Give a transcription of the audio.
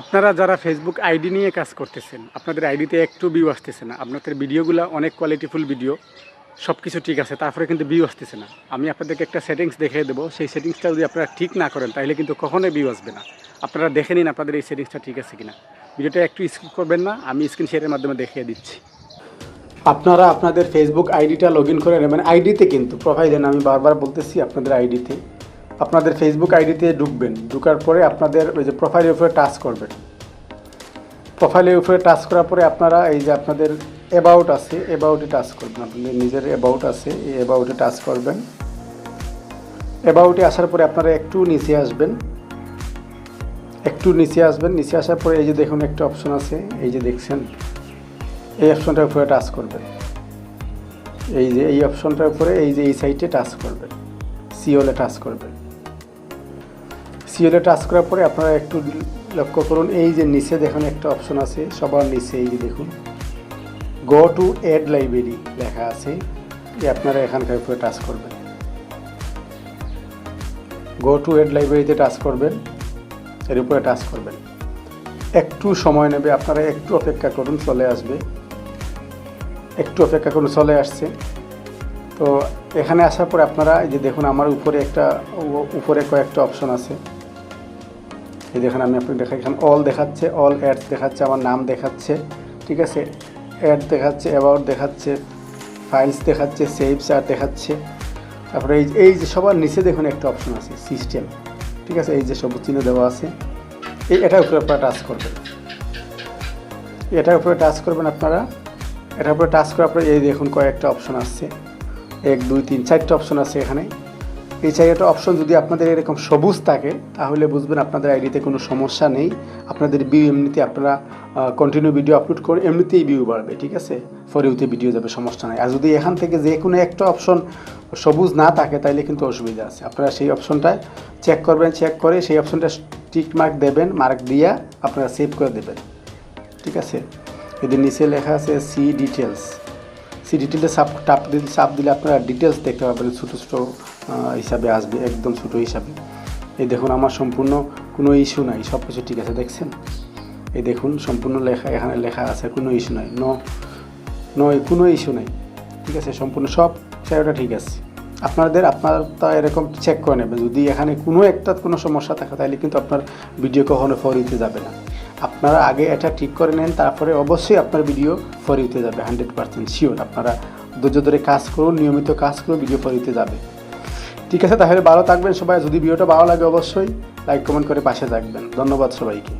আপনারা যারা Facebook ID নিয়ে কাজ করতেছেন, আপনাদের আইডিতে একটু ভিউ আসতেছে না। আপনাদের ভিডিওগুলো অনেক কোয়ালিটিফুল ভিডিও সব কিছু ঠিক আছে, তারপরে কিন্তু ভিউ আসতেছে না। আমি আপনাদেরকে একটা সেটিংস দেখিয়ে দেবো, সেই সেটিংসটা যদি আপনারা ঠিক না করেন, তাহলে কিন্তু কখনোই ভিউ আসবে না। আপনারা দেখে নিন আপনাদের এই সেটিংসটা ঠিক আছে কিনা। ভিডিওটা একটু স্কিপ করবেন না, আমি স্ক্রিন শেয়ারের মাধ্যমে দেখিয়ে দিচ্ছি। আপনারা আপনাদের ফেসবুক আইডিটা লগ ইন করে নেবেন। আইডিতে কিন্তু প্রোফাইলে আমি বারবার বলতেছি আপনাদের আইডিতে আপনাদের ফেসবুক আইডিতে ঢুকবেন। ঢুকার পরে আপনাদের ওই যে প্রোফাইলের উপরে টাচ করবেন। প্রোফাইলের উপরে টাচ করার পরে আপনারা এই যে আপনাদের অ্যাবাউট আছে অ্যাবাউটে টাচ করবেন। আপনাদের নিজের অ্যাবাউট আছে, এই অ্যাবাউটে টাচ করবেন। অ্যাবাউটে আসার পরে আপনারা একটু নিচে আসবেন। একটু নিচে আসবেন। নিচে আসার পরে এই যে দেখুন একটা অপশন আছে, এই যে দেখছেন, এই অপশনটার উপরে টাচ করবেন। এই যে, এই অপশনটার উপরে এই যে, এই সাইটে টাচ করবেন। সিওলে টাচ করবেন। সিওলে টাচ করার পরে আপনারা একটু লক্ষ্য করুন, এই যে নিচে দেখুন একটা অপশন আছে, সবার নিচে এই যে দেখুন। গো টু এড লাইব্রেরি লেখা আছে এই আপনারা এখানকার উপরে টাচ করবেন। গো টু এড লাইব্রেরিতে টাচ করবেন, এর উপরে টাচ করবেন। একটু সময় নেবে, আপনারা একটু অপেক্ষা করুন, চলে আসবে। একটু অপেক্ষা করুন, চলে আসছে। তো এখানে আসার পরে আপনারা এই যে দেখুন, আমার উপরে একটা উপরে কয়েকটা অপশন আছে। এই দেখুন, আমি আপনাকে দেখাই, এখানে অল দেখাচ্ছে অল অ্যাডস দেখাচ্ছে, আমার নাম দেখাচ্ছে, ঠিক আছে? অ্যাড দেখাচ্ছে অ্যাবাউট দেখাচ্ছে ফাইলস দেখাচ্ছে সেভস আর দেখাচ্ছে। তারপরে এই এই যে সবার নিচে দেখুন একটা অপশন আছে সিস্টেম ঠিক আছে? এই যে সবুজ চিহ্ন দেওয়া আছে, এই, এটার উপরে আপনারা টাচ করবেন। এটার উপরে টাচ করবেন আপনারা। এটার উপরে টাচ করার পরে এই দেখুন কয়েকটা অপশন আসছে। এক, দুই, তিন, চারটে অপশন আছে এখানে। এই চারটা অপশন যদি আপনাদের এরকম সবুজ থাকে, তাহলে বুঝবেন আপনাদের আইডিতে কোনো সমস্যা নেই। আপনাদের ভিউ এমনিতে আপনারা কন্টিনিউ ভিডিও আপলোড করে এমনিতেই ভিউ বাড়বে, ঠিক আছে? ফরিউতে ভিডিও যাবে, সমস্যা নাই। আর যদি এখান থেকে যে কোনো একটা অপশন সবুজ না থাকে তাহলে কিন্তু অসুবিধা আছে। আপনারা সেই অপশনটায় চেক করবেন চেক করে সেই অপশনটা টিক মার্ক দেবেন মার্ক দিয়া আপনারা সেভ করে দেবেন। ঠিক আছে? এদের নিচে লেখা আছে সি ডিটেলস সি ডিটেলসে সাপ টাপ দিলে সাপ দিলে আপনারা ডিটেলস দেখতে পাবেন ছোটো ছোটো হিসাবে আসবে, একদম ছোটো হিসাবে। এই দেখুন, আমার সম্পূর্ণ কোনো ইস্যু নাই সব কিছু ঠিক আছে, দেখছেন? এই দেখুন, সম্পূর্ণ লেখা, এখানে লেখা আছে, কোনো ইস্যু নাই ন নয় কোনো ইস্যু নাই, ঠিক আছে? সম্পূর্ণ সব জায়গাটা ঠিক আছে। আপনাদের, আপনারা তা এরকম চেক করে নেবেন। যদি এখানে কোনো একটা কোনো সমস্যা থাকে, তাহলে কিন্তু আপনার ভিডিও কখনো ফরিতে যাবে না। আপনারা আগে এটা ঠিক করে নেন, তারপরে অবশ্যই আপনার ভিডিও ফরিতে যাবে হান্ড্রেড পার্সেন্ট শিওর আপনারা ধৈর্য ধরে কাজ করুন, নিয়মিত কাজ করুন ভিডিও ফরিতে যাবে। ঠিক আছে, তাহলে ভালো থাকবেন সবাই। যদি ভিডিওটা ভালো লাগে অবশ্যই লাইক কমেন্ট করে পাশে থাকবেন। ধন্যবাদ সবাইকে।